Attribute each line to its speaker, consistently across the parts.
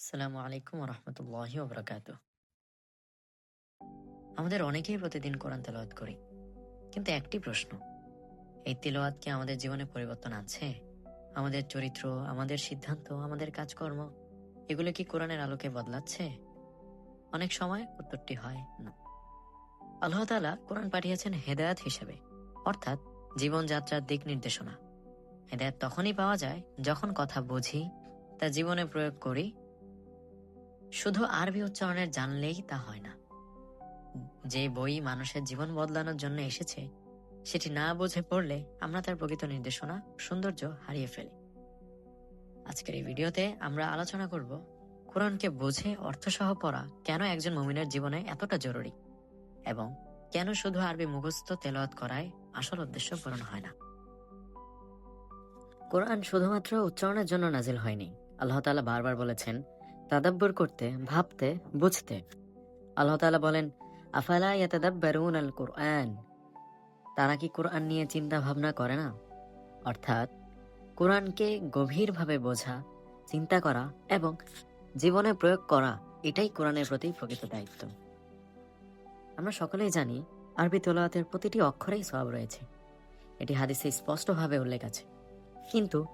Speaker 1: আসসালামু আলাইকুম রহমতুল্লাহি ওবরাকাত আমাদের অনেকেই প্রতিদিন কোরআন তেলাওয়াত করি, কিন্তু একটি প্রশ্ন, এই তেলাওয়াত কি আমাদের জীবনে পরিবর্তন আছে আমাদের চরিত্র, আমাদের সিদ্ধান্ত, আমাদের কাজকর্ম, এগুলো কি কোরআনের আলোকে বদলাচ্ছে? অনেক সময় উত্তরটি হয় না। আল্লাহ তাআলা কোরআন পাঠিয়েছেন হেদায়াত হিসেবে, অর্থাৎ জীবনযাত্রার দিক নির্দেশনা। হেদায়াত তখনই পাওয়া যায় যখন কথা বুঝি, তা জীবনে প্রয়োগ করি শুধু আরবি উচ্চারণের জানলেই তা হয় না। যে বই মানুষের জীবন বদলানোর জন্য এসেছে, সেটি না বুঝে পড়লে আমরা তার প্রকৃত নির্দেশনা, সৌন্দর্য হারিয়ে ফেলি। আজকের এই ভিডিওতে আমরা আলোচনা করব, কোরআনকে বুঝে অর্থসহ পড়া কেন একজন মুমিনের জীবনে এতটা জরুরি এবং কেন শুধু আরবি মুখস্থ তেলাওয়াত করায় আসল উদ্দেশ্য পূরণ হয় না। কোরআন শুধুমাত্র উচ্চারণের জন্য নাজিল হয়নি। আল্লাহ তাআলা বারবার বলেছেন তাদাব্বর করতে, ভাবতে, বুঝতে। আল্লাহ তাআলা বলেন, আফালা ইয়াতাদাব্বারুন আল কোরআন তারা কি কোরআন নিয়ে চিন্তা ভাবনা করে না? অর্থাৎ, কোরআনকে গভীরভাবে বোঝা, চিন্তা করা এবং জীবনে প্রয়োগ করা, এটাই কোরআনের প্রতি প্রকৃত দায়িত্ব। আমরা সকলেই জানি, আরবি তোলাওয়াতের প্রতিটি অক্ষরেই সওয়াব রয়েছে। এটি হাদিসে স্পষ্টভাবে উল্লেখ আছে। কিন্তু,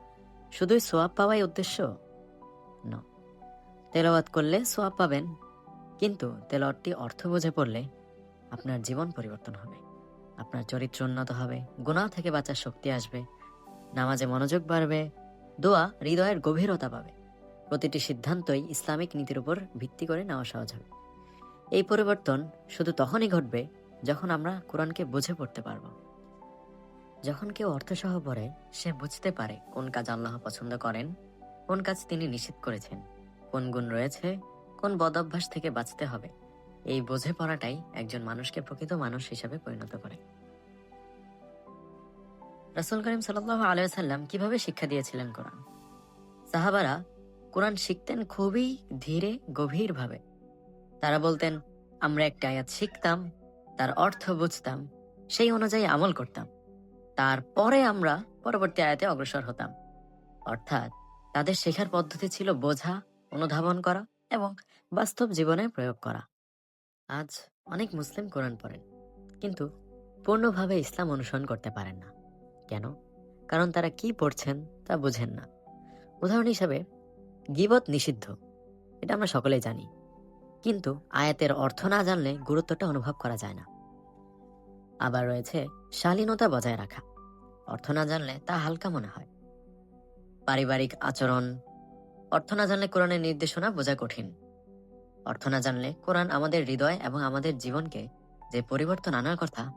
Speaker 1: শুধুই সোয়াব পাওয়াই উদ্দেশ্য? ন। তেলাওয়াত করলে সোয়াব পাবেন। কিন্তু তেলাওয়াতটি অর্থ বুঝে পড়লে আপনার জীবন পরিবর্তন হবে। আপনার চরিত্র উন্নত হবে, গুনাহ থেকে বাঁচার শক্তি আসবে, নামাজে মনোযোগ বাড়বে, দোয়া হৃদয়ের গভীরতা পাবে। প্রতিটি সিদ্ধান্তই ইসলামিক নীতির উপর ভিত্তি করে নেওয়া সহজ হবে। এই পরিবর্তন শুধু তখনই ঘটবে যখন আমরা কোরআনকে বুঝে পড়তে পারব। যখন কেউ অর্থসহ পড়ে, সে বুঝতে পারে কোন কাজ আল্লাহ পছন্দ করেন, কোন কাজ তিনি নিষেধ করেছেন। কোন গুণ রয়েছে, কোন বদভ্যাস থেকে বাঁচতে হবে, এই বোঝে পড়াটাই একজন মানুষকে প্রকৃত মানুষ হিসাবে পরিণত করে। রাসুল করিম সাল্লাহ আলাইসাল্লাম কীভাবে শিক্ষা দিয়েছিলেন কোরআন? সাহাবারা কোরআন শিখতেন খুবই ধীরে, গভীরভাবে। তারা বলতেন, আমরা একটা আয়াত শিখতাম, তার অর্থ বুঝতাম, সেই অনুযায়ী আমল করতাম। তারপরে আমরা পরবর্তী আয়াতে অগ্রসর হতাম। অর্থাৎ তাদের শেখার পদ্ধতি ছিল বোঝা অনুধাবন করা এবং বাস্তব জীবনে প্রয়োগ করা। আজ অনেক মুসলিম কোরআন পড়েন, কিন্তু পূর্ণভাবে ইসলাম অনুসরণ করতে পারেন না। কেন? কারণ তারা কি পড়ছেন তা বুঝেন না। উদাহরণ হিসাবে, গিবত নিষিদ্ধ, এটা আমরা সকলেই জানি। কিন্তু আয়াতের অর্থ না জানলে গুরুত্বটা অনুভব করা যায় না। আবার রয়েছে, শালীনতা বজায় রাখা। অর্থ না জানলে তা হালকা মনে হয়। পারিবারিক আচরণ অর্থ না জানলে কোরআনের নির্দেশনা বোঝা কঠিন। অর্থ না জানলে কোরআন আমাদের হৃদয় এবং আমাদের জীবনকে যে পরিবর্তন আনার কথা,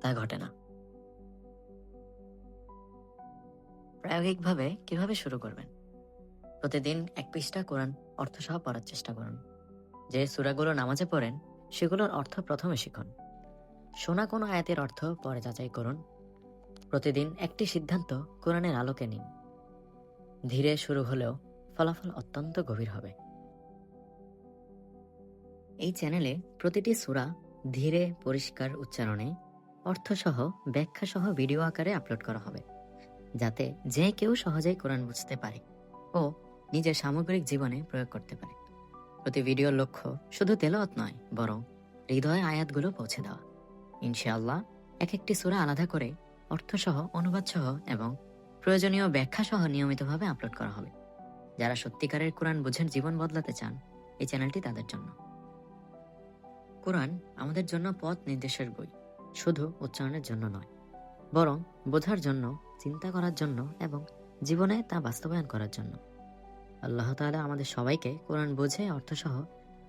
Speaker 1: তা ঘটে না। প্রায়োগিকভাবে কীভাবে শুরু করবেন? প্রতিদিন এক পৃষ্ঠা কোরআন অর্থসহ পড়ার চেষ্টা করুন। যে সুরাগুলো নামাজে পড়েন, সেগুলোর অর্থ প্রথমে শিখুন। শোনা কোনো আয়াতের অর্থ পরে যাচাই করুন। প্রতিদিন একটি সিদ্ধান্ত কোরআনের আলোকে নিন। ধীরে শুরু হলেও ফলাফল অত্যন্ত গভীর হবে। এই চ্যানেলে প্রতিটি সূরা ধীরে পরিষ্কার উচ্চারণে, অর্থসহ, ব্যাখ্যাসহ ভিডিও আকারে আপলোড করা হবে, যাতে যে কেউ সহজেই কোরআন বুঝতে পারে ও নিজের সামগ্রিক জীবনে প্রয়োগ করতে পারে। প্রতি ভিডিওর লক্ষ্য শুধু তেলত নয়, বরং হৃদয় আয়াতগুলো পৌঁছে দেওয়া। ইনশাআল্লাহ এক একটি সূরা আলাদা করে অর্থসহ, অনুবাদসহ এবং প্রয়োজনীয় ব্যাখ্যাসহ নিয়মিতভাবে আপলোড করা হবে। যারা সত্যিকারের কোরআন বুঝেন জীবন বদলাতে চান, এই চ্যানেলটি তাদের জন্য। কোরআন আমাদের জন্য পথ নির্দেশের বই, শুধু উচ্চারণের জন্য নয়, বরং বোঝার জন্য, চিন্তা করার জন্য এবং জীবনে তা বাস্তবায়ন করার জন্য। আল্লাহ তাআলা আমাদের সবাইকে কোরআন বুঝে অর্থসহ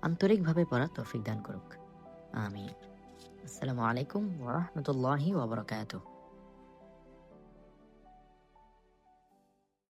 Speaker 1: আন্তরিকভাবে পড়ার তৌফিক দান করুক। আমিন। আসসালামু আলাইকুম ওয়া রাহমাতুল্লাহি ওয়া বারাকাতুহু।